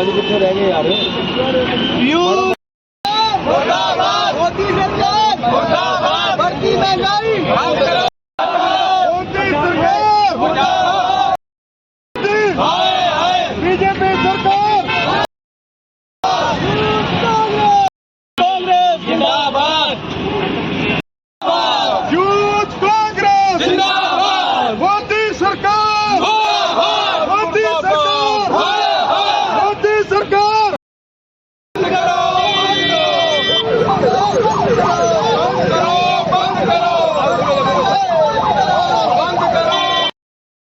ਭਾਜੀ ਕਿੱਥੇ ਰਹਿ ਗਏ ਯਾਰ? ਯੂ ਮੁਰਦਾਬਾਦ ਮੋਦੀ ਸਰਕਾਰ ਮੁਰਦਾਬਾਦ ਭਰਤੀ ਮਹਿੰਗਾਈ ਬੰਦ ਕਰੋ ਮੋਦੀ ਸਰਕਾਰ ਮੁਰਦਾਬਾਦ ਹਾਏ ਹਾਏ ਬੀਜੇਪੀ ਸਰਕਾਰ ਕਾਂਗਰਸ ਜਿੰਦਾਬਾਦ ਯੂਥ ਕਾਂਗਰਸ ਜਿੰਦਾਬਾਦ ਮੋਦੀ ਸਰਕਾਰ ਮੋਦੀ ਸਰਕਾਰ ਮੋਦੀ ਸਰਕਾਰ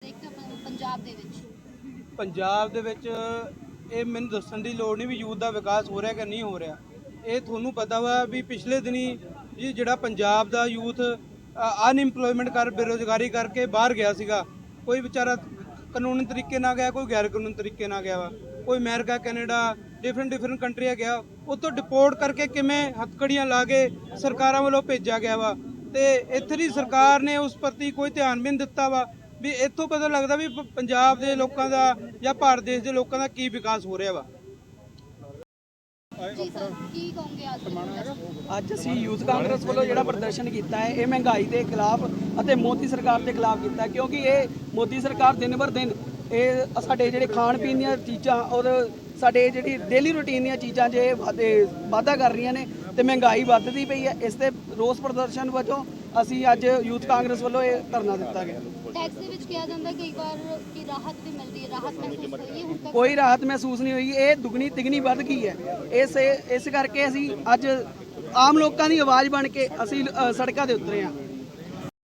ਇੱਕ ਪੰਜਾਬ ਦੇ ਵਿੱਚ? ਪੰਜਾਬ ਦੇ ਵਿੱਚ ਇਹ ਮੈਨੂੰ ਦੱਸਣ ਦੀ ਲੋੜ ਨਹੀਂ ਵੀ ਯੂਥ ਦਾ ਵਿਕਾਸ ਹੋ ਰਿਹਾ ਕਿ ਨਹੀਂ ਹੋ ਰਿਹਾ। ਇਹ ਤੁਹਾਨੂੰ ਪਤਾ ਵਾ ਵੀ ਪਿਛਲੇ ਦਿਨੀ ਜੀ ਜਿਹੜਾ ਪੰਜਾਬ ਦਾ ਯੂਥ ਅਨਇੰਪਲੋਇਮੈਂਟ ਕਰ, ਬੇਰੋਜ਼ਗਾਰੀ ਕਰਕੇ ਬਾਹਰ ਗਿਆ ਸੀਗਾ, ਕੋਈ ਵਿਚਾਰਾ ਕਾਨੂੰਨੀ ਤਰੀਕੇ ਨਾਲ ਗਿਆ, ਕੋਈ ਗੈਰ ਕਾਨੂੰਨੀ ਤਰੀਕੇ ਨਾਲ ਗਿਆ ਵਾ। ਕੋਈ ਅਮਰੀਕਾ, ਕੈਨੇਡਾ ਡਿਫਰੈਂਟ ਡਿਫਰੈਂਟ ਕੰਟਰੀਆਂ ਗਿਆ। ਉੱਥੋਂ ਡਿਪੋਰਟ ਕਰਕੇ ਕਿਵੇਂ ਹੱਥਕੜੀਆਂ ਲਾ ਕੇ ਸਰਕਾਰਾਂ ਵੱਲੋਂ ਭੇਜਿਆ ਗਿਆ ਵਾ। ਤੇ ਇੱਥੇ ਦੀ ਸਰਕਾਰ ਨੇ ਉਸ ਪ੍ਰਤੀ ਕੋਈ ਧਿਆਨ ਵੀ ਨਹੀਂ ਦਿੱਤਾ ਵਾ। ਵੀ ਇੱਥੋਂ ਪਤਾ ਲੱਗਦਾ ਵੀ ਪ- ਪੰਜਾਬ ਦੇ ਲੋਕਾਂ ਦਾ ਜਾਂ ਭਾਰਤ ਦੇਸ਼ ਦੇ ਲੋਕਾਂ ਦਾ ਕੀ ਵਿਕਾਸ ਹੋ ਰਿਹਾ ਵਾ? ਜੀ ਸਰ ਕੀ ਕਹੋਗੇ ਅੱਜ ਅਸੀਂ ਯੂਥ ਕਾਂਗਰਸ ਵੱਲੋਂ ਜਿਹੜਾ ਪ੍ਰਦਰਸ਼ਨ ਕੀਤਾ ਹੈ ਇਹ ਮਹਿੰਗਾਈ ਦੇ ਖਿਲਾਫ ਅਤੇ ਮੋਦੀ ਸਰਕਾਰ ਦੇ ਖਿਲਾਫ ਕੀਤਾ ਹੈ ਕਿਉਂਕਿ ਇਹ ਮੋਦੀ ਸਰਕਾਰ ਦਿਨ ਬਰ ਦਿਨ ਇਹ ਸਾਡੇ ਜਿਹੜੇ ਖਾਣ ਪੀਣ ਦੀਆਂ ਚੀਜ਼ਾਂ ਔਰ ਸਾਡੇ ਜਿਹੜੀ ਡੇਲੀ ਰੁਟੀਨ ਦੀਆਂ ਚੀਜ਼ਾਂ ਜੇ ਵਾਧੇ- ਵਾਧਾ ਕਰ ਰਹੀਆਂ ਨੇ ਤੇ ਮਹਿੰਗਾਈ ਵੱਧਦੀ ਪਈ ਹੈ ਇਸ ਤੇ ਰੋਸ ਪ੍ਰਦਰਸ਼ਨ ਵਜੋਂ ਅਸੀਂ ਅੱਜ ਯੂਥ ਕਾਂਗਰਸ ਵੱਲੋਂ ਇਹ ਧਰਨਾ ਦਿੱਤਾ ਗਿਆ। ਟੈਕਸ ਦੇ ਵਿੱਚ ਕਿਹਾ ਜਾਂਦਾ ਕਈ ਵਾਰ ਕਿ ਰਾਹਤ ਵੀ ਮਿਲਦੀ ਹੈ ਰਾਹਤ ਮਹਿਸੂਸ ਹੋਈ ਹੈ ਹੁਣ ਤੱਕ ਕੋਈ ਰਾਹਤ ਮਹਿਸੂਸ ਨਹੀਂ ਹੋਈ। ਇਹ ਦੁਗਣੀ ਤਿਗਣੀ ਵੱਧ ਗਈ ਹੈ। ਇਸ ਇਸ ਕਰਕੇ ਅਸੀਂ ਅੱਜ ਆਮ ਲੋਕਾਂ ਦੀ ਆਵਾਜ਼ ਬਣ ਕੇ ਅਸੀਂ ਅ, ਸੜਕਾਂ ਦੇ ਉਤਰੇ ਹਾਂ।